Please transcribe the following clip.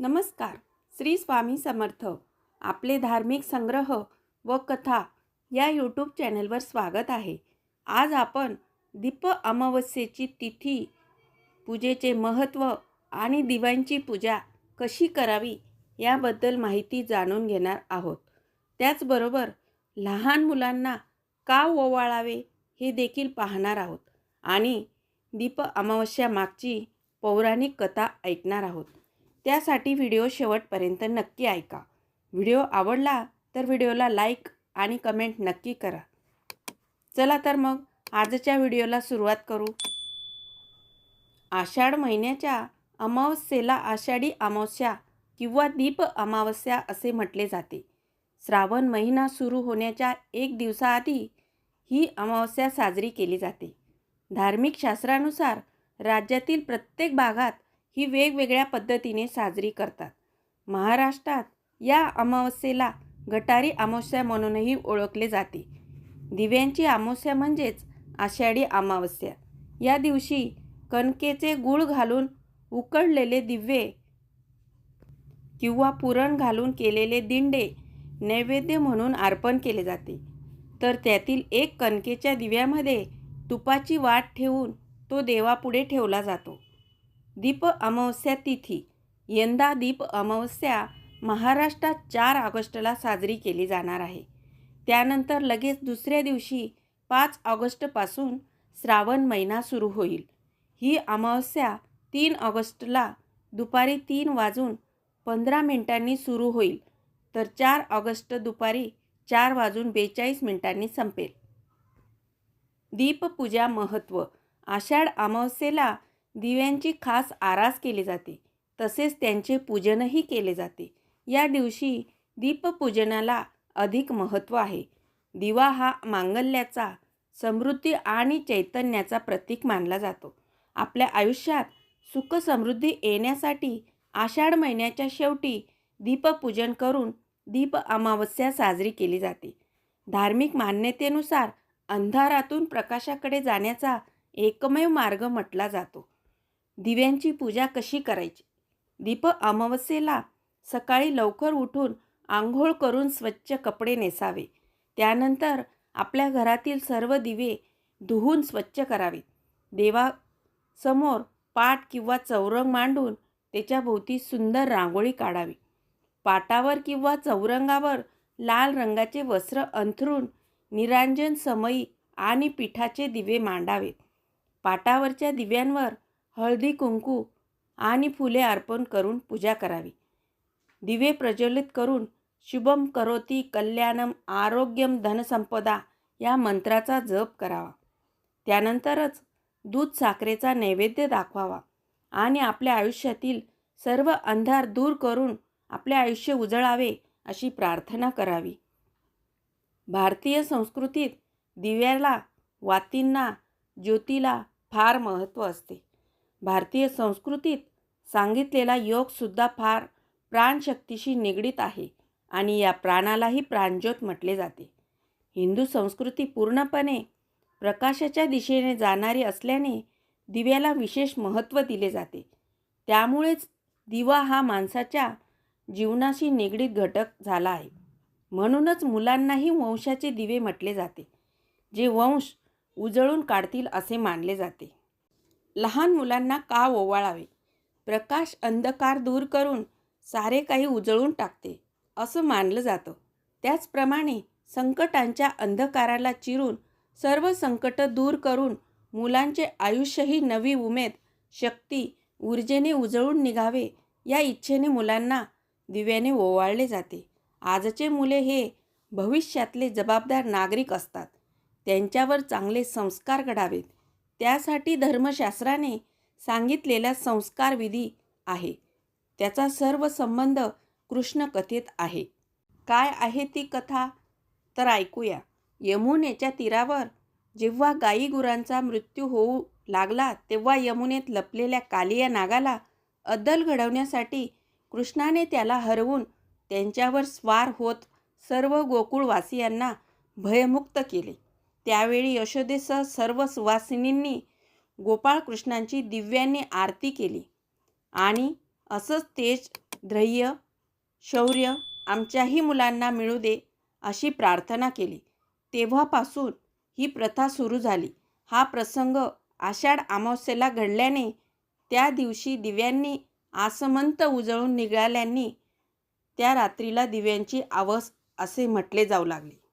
नमस्कार. श्री स्वामी समर्थ. आपले धार्मिक संग्रह व कथा या यूट्यूब चॅनलवर स्वागत आहे. आज आपण दीप अमावस्येची तिथी पूजेचे महत्त्व आणि दिव्यांची पूजा कशी करावी याबद्दल माहिती जाणून घेणार आहोत. त्याचबरोबर लहान मुलांना का ओवाळावे हे देखील पाहणार आहोत आणि दीप अमावस्या मागची पौराणिक कथा ऐकणार आहोत. त्यासाठी व्हिडिओ शेवटपर्यंत नक्की ऐका. व्हिडिओ आवडला तर व्हिडिओला लाईक आणि कमेंट नक्की करा. चला तर मग आजच्या व्हिडिओला सुरुवात करू. आषाढ महिन्याच्या अमावस्येला आषाढी अमावस्या किंवा दीप अमावस्या असे म्हटले जाते. श्रावण महिना सुरू होण्याच्या एक दिवसाआधी ही अमावस्या साजरी केली जाते. धार्मिक शास्त्रानुसार राज्यातील प्रत्येक भागात ही वेगवेगळ्या पद्धतीने साजरी करतात. महाराष्ट्रात या अमावस्येला गटारी अमावस्या म्हणूनही ओळखले जाते. दिव्यांची अमावस्या म्हणजेच आषाढी अमावस्या. या दिवशी कणकेचे गूळ घालून उकडलेले दिवे किंवा पुरण घालून केलेले दिंडे नैवेद्य म्हणून अर्पण केले जाते. तर त्यातील एक कणकेच्या दिव्यामध्ये तुपाची वाट ठेवून तो देवापुढे ठेवला जातो. दीप अमावस्या तिथी. यंदा दीप अमावस्या महाराष्ट्रात चार ऑगस्टला साजरी केली जाणार आहे. त्यानंतर लगेच दुसऱ्या दिवशी पाच ऑगस्टपासून श्रावण महिना सुरू होईल. ही अमावस्या तीन ऑगस्टला दुपारी तीन वाजून पंधरा मिनिटांनी सुरू होईल. तर चार ऑगस्ट दुपारी चार वाजून बेचाळीस मिनिटांनी संपेल. दीपपूजा महत्त्व आषाढ अमावस्येला दिव्यांची खास आरास केली जाते. तसेच त्यांचे पूजनही केले जाते. या दिवशी दीपपूजनाला अधिक महत्त्व आहे. दिवा हा मांगल्याचा समृद्धी आणि चैतन्याचा प्रतीक मानला जातो. आपल्या आयुष्यात सुख समृद्धी येण्यासाठी आषाढ महिन्याच्या शेवटी दीपपूजन करून दीप अमावस्या साजरी केली जाते. धार्मिक मान्यतेनुसार अंधारातून प्रकाशाकडे जाण्याचा एकमेव मार्ग म्हटला जातो. दिव्यांची पूजा कशी करायची? दीप अमावस्येला सकाळी लवकर उठून आंघोळ करून स्वच्छ कपडे नेसावे. त्यानंतर आपल्या घरातील सर्व दिवे धुवून स्वच्छ करावे. देवासमोर पाट किंवा चौरंग मांडून त्याच्याभोवती सुंदर रांगोळी काढावी. पाटावर किंवा चौरंगावर लाल रंगाचे वस्त्र अंथरून निरांजन समयी आणि पिठाचे दिवे मांडावेत पाटावरच्या दिव्यांवर हळदी कुंकू आणि फुले अर्पण करून पूजा करावी. दिवे प्रज्वलित करून शुभम करोती कल्याणम आरोग्यम धनसंपदा या मंत्राचा जप करावा. त्यानंतरच दूध साखरेचा नैवेद्य दाखवावा आणि आपल्या आयुष्यातील सर्व अंधार दूर करून आपले आयुष्य उजळावे अशी प्रार्थना करावी. भारतीय संस्कृतीत दिव्याला वातींना ज्योतीला फार महत्त्व असते. भारतीय संस्कृतीत सांगितलेला योगसुद्धा फार प्राणशक्तीशी निगडीत आहे आणि या प्राणालाही प्राणज्योत म्हटले जाते. हिंदू संस्कृती पूर्णपणे प्रकाशाच्या दिशेने जाणारी असल्याने दिव्याला विशेष महत्त्व दिले जाते. त्यामुळेच दिवा हा माणसाच्या जीवनाशी निगडीत घटक झाला आहे. म्हणूनच मुलांनाही वंशाचे दिवे म्हटले जाते जे वंश उजळून काढतील असे मानले जाते. लहान मुलांना का ओवाळावे? प्रकाश अंधकार दूर करून सारे काही उजळून टाकते असं मानलं जातं. त्याचप्रमाणे संकटांच्या अंधकाराला चिरून सर्व संकटं दूर करून मुलांचे आयुष्यही नवी उमेद शक्ती ऊर्जेने उजळून निघावे या इच्छेने मुलांना दिव्याने ओवाळले जाते. आजचे मुले हे भविष्यातले जबाबदार नागरिक असतात. त्यांच्यावर चांगले संस्कार घडावेत. त्यासाठी धर्मशास्त्राने सांगितलेला संस्कार विधी आहे. त्याचा सर्व संबंध कृष्ण कथेत आहे. काय आहे ती कथा? तर ऐकूया. यमुनेच्या तीरावर जेव्हा गाई गुरांचा मृत्यू होऊ लागला तेव्हा यमुनेत लपलेल्या कालिया नागाला अद्दल घडवण्यासाठी कृष्णाने त्याला हरवून त्यांच्यावर स्वार होत सर्व गोकुळवासियांना भयमुक्त केले. त्यावेळी यशोदेसह सर्व सुवासिनींनी गोपाळकृष्णांची दिव्यांनी आरती केली. आणि असंच तेज धैर्य शौर्य आमच्याही मुलांना मिळू दे अशी प्रार्थना केली. तेव्हापासून ही प्रथा सुरू झाली. हा प्रसंग आषाढ अमावस्येला घडल्याने त्या दिवशी दिव्यांनी आसमंत उजळून निघाल्याने त्या रात्रीला दिव्यांची आवस असे म्हटले जाऊ लागले.